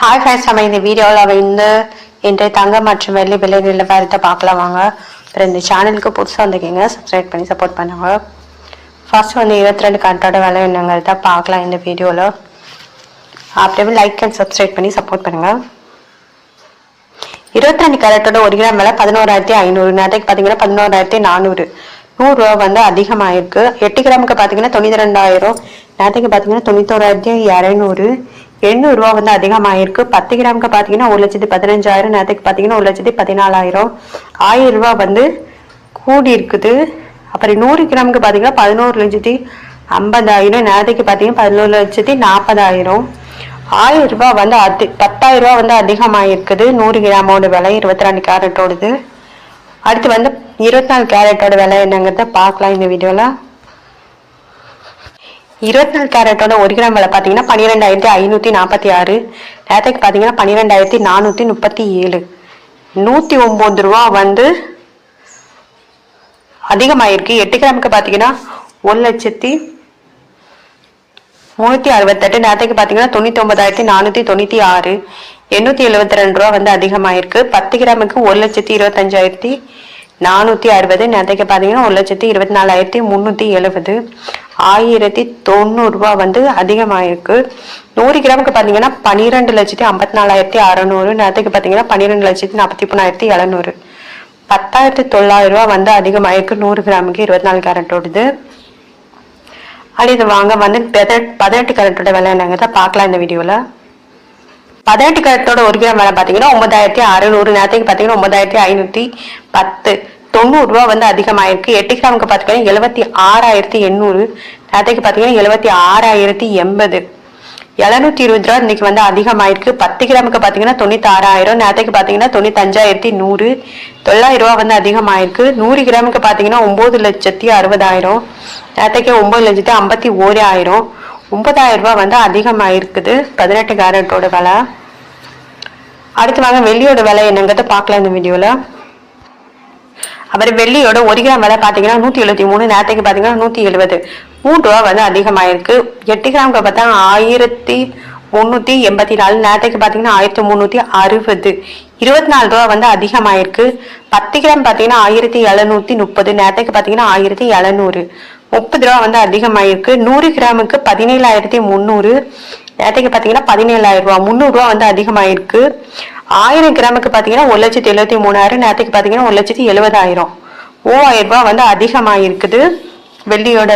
Hi friends நம்ம இந்த வீடியோவில் வந்து இன்றைய தங்கம் மற்றும் வெள்ளி விலை நிலவரத்தை பார்க்கலாம் வாங்க. அப்புறம் இந்த சேனலுக்கு புதுசாக வந்திருக்கீங்க சப்ஸ்கிரைப் பண்ணி சப்போர்ட் பண்ணுங்க. ஃபர்ஸ்ட் வந்து இருபத்தி ரெண்டு கண்டோட விலை என்னங்கிறத பார்க்கலாம் இந்த வீடியோவில் அப்படியே லைக் அண்ட் சப்ஸ்கிரைப் பண்ணி சப்போர்ட் பண்ணுங்க. இருபத்தி ரெண்டு கேரட்டோட ஒரு கிராம் விலை பதினோராயிரத்தி ஐநூறு. நேரத்துக்கு பார்த்தீங்கன்னா பதினோராயிரத்தி நானூறு. நூறுரூவா வந்து அதிகமாகிருக்கு எட்டு கிராமுக்கு பார்த்தீங்கன்னா தொண்ணூற்றி ரெண்டாயிரம். நேரத்துக்கு பார்த்தீங்கன்னா தொண்ணூத்தோராயிரத்தி இரநூறு. எண்ணூறுரூவா வந்து அதிகமாயிருக்கு. பத்து கிராமுக்கு பார்த்தீங்கன்னா ஒரு லட்சத்தி பதினஞ்சாயிரம் நேரத்துக்கு பார்த்தீங்கன்னா ஒரு லட்சத்தி பதினாலாயிரம். ஆயிரம் ரூபா வந்து கூடி இருக்குது அப்புறம் நூறு கிராமுக்கு பார்த்தீங்கன்னா பதினோரு லட்சத்தி ஐம்பதாயிரம் நேரத்துக்கு பார்த்தீங்கன்னா பதினோரு லட்சத்தி நாற்பதாயிரம். ஆயிரம் ரூபா வந்து அதி பத்தாயிரம் ரூபா வந்து அதிகமாயிருக்குது. நூறு கிராமோட விலை இருபத்தி ரெண்டு கேரட்டோடது. அடுத்து வந்து இருபத்தி நாலு கேரட்டோட விலை என்னங்கிறத பார்க்கலாம் இந்த வீடியோவில் இருபத்தி நாலு கேரட்டோட ஒரு கிராம் விலை பார்த்தீங்கன்னா பன்னிரெண்டாயிரத்தி ஐநூற்றி நாற்பத்தி ஆறு. நேரத்துக்கு பார்த்தீங்கன்னா பன்னிரெண்டாயிரத்தி நானூற்றி முப்பத்தி ஏழு. நூற்றி ஒம்பது ரூபா வந்து அதிகமாயிருக்கு. எட்டு கிராமுக்கு பார்த்தீங்கன்னா ஒரு லட்சத்தி முந்நூற்றி அறுபத்தெட்டு. நேரத்துக்கு பார்த்தீங்கன்னா தொண்ணூற்றி ஒன்பதாயிரத்தி நானூற்றி தொண்ணூற்றி ஆறு. எண்ணூற்றி எழுபத்தி ரெண்டு ரூபா வந்து அதிகமாயிருக்கு. பத்து கிராமுக்கு ஒரு லட்சத்தி இருபத்தஞ்சாயிரத்தி நானூற்றி அறுபது நேரத்துக்கு பார்த்தீங்கன்னா ஒரு லட்சத்தி இருபத்தி நாலாயிரத்தி முந்நூற்றி எழுபது. ஆயிரத்தி தொண்ணூறுரூவா வந்து அதிகமாயிருக்கு. நூறு கிராமுக்கு பார்த்தீங்கன்னா பன்னிரெண்டு லட்சத்தி ஐம்பத்தி நாலாயிரத்தி அறநூறு நேரத்துக்கு பார்த்தீங்கன்னா பன்னிரெண்டு லட்சத்தி நாற்பத்தி மூணாயிரத்தி எழுநூறு. பத்தாயிரத்தி தொள்ளாயிரரூவா வந்து அதிகமாயிருக்கு. நூறு கிராமுக்கு இருபத்தி நாலு கேரட்டோடது. இது வாங்க வந்து பதினெட்டு பதினெட்டு கேரட்டோட விலை என்னங்கிறத பார்க்கலாம் இந்த வீடியோவில் பதினெட்டு கேரட்டோட ஒரு கிராம் விலை பார்த்தீங்கன்னா ஒன்பதாயிரத்தி அறுநூறு நேரத்துக்கு பார்த்தீங்கன்னா ஒன்பதாயிரத்தி ஐநூற்றி பத்து. தொண்ணூறுரூவா வந்து அதிகமாயிருக்கு. எட்டு கிராமுக்கு பார்த்தீங்கன்னா எழுபத்தி ஆறாயிரத்தி எண்ணூறு நேரத்துக்கு பார்த்தீங்கன்னா எழுபத்தி ஆறாயிரத்தி எண்பது. எழுநூத்தி இருபது ரூபா இன்னைக்கு வந்து அதிகமாயிருக்கு. பத்து கிராமுக்கு பார்த்தீங்கன்னா தொண்ணூத்தி ஆறாயிரம் நேரத்துக்கு பார்த்தீங்கன்னா தொண்ணூத்தஞ்சாயிரத்தி நூறு. தொள்ளாயிரம் ரூபா வந்து அதிகமாயிருக்கு. நூறு கிராமுக்கு பார்த்தீங்கன்னா ஒம்பது லட்சத்தி அறுபதாயிரம் நேரத்துக்கு ஒம்பது லட்சத்தி ஐம்பத்தி ஓராயிரம். ஒன்பதாயிரம் ரூபா வந்து அதிகமாயிருக்குது. பதினெட்டு கேரட்டோட விலை. அடுத்து வாங்க வெள்ளியோட விலை என்னங்கிறத பார்க்கலாம் இந்த வீடியோவில் அப்புறம் வெள்ளியோட ஒரு கிராம் விலை பார்த்தீங்கன்னா நூற்றி எழுபத்தி மூணு நேரத்துக்கு பார்த்தீங்கன்னா நூற்றி எழுபது மூணு ரூபா வந்து அதிகமாயிருக்கு. எட்டு கிராமுக்கு பார்த்தா ஆயிரத்தி முந்நூற்றி எண்பத்தி நாலு நேரத்துக்கு பார்த்தீங்கன்னா ஆயிரத்தி முந்நூற்றி அறுபது. இருபத்தி நாலு ரூபா வந்து அதிகமாயிருக்கு. பத்து கிராம் பார்த்தீங்கன்னா ஆயிரத்தி எழுநூற்றி முப்பது நேரத்துக்கு பார்த்தீங்கன்னா ஆயிரத்தி எழுநூறு. முப்பது ரூபா வந்து அதிகமாயிருக்கு. நூறு கிராமுக்கு பதினேழாயிரத்தி முந்நூறு. நேரத்துக்கு பார்த்தீங்கன்னா பதினேழாயிரம் ரூபா முந்நூறுரூவா வந்து அதிகமாயிருக்கு. ஆயிரம் கிராமுக்கு பார்த்தீங்கன்னா ஒரு லட்சத்தி எழுபத்தி மூணாயிரம் நேரத்துக்கு பார்த்தீங்கன்னா ஒரு லட்சத்தி எழுபதாயிரம் மூவாயிரம் ரூபா வந்து அதிகமாயிருக்குது. வெள்ளியோட